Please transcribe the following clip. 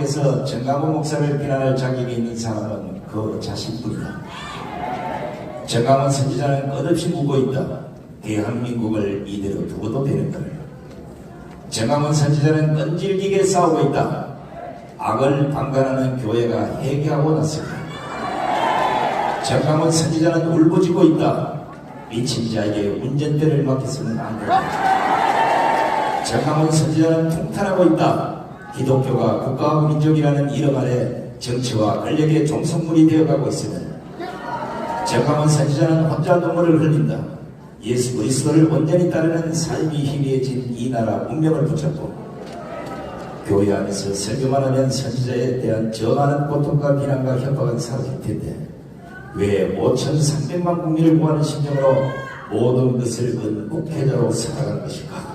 에서 정강훈 목사를 비난할 자격이 있는 사람은 그 자신뿐이다. 정강훈 선지자는 끝없이 묻고 있다. 대한민국을 이대로 두고도 되는 걸. 정강훈 선지자는 끈질기게 싸우고 있다. 악을 방관하는 교회가 회개하고 났습니다. 정강훈 선지자는 울부짖고 있다. 미친 자에게 운전대를 맡겼으면 안 된다. 정강훈 선지자는 통탄하고 있다. 기독교가 국가하고 민족이라는 이름 아래 정치와 권력의 종속물이 되어가고 있으면 정강훈 선지자는 혼자 눈물을 흘린다. 예수 그리스도를 온전히 따르는 삶이 희미해진 이 나라 운명을 붙잡고 교회 안에서 설교만 하면 선지자에 대한 저 많은 고통과 비난과 협박은 사라질 텐데 왜 5,300만 국민을 구하는 심정으로 모든 것을 은국회자로 살아가는 것일까?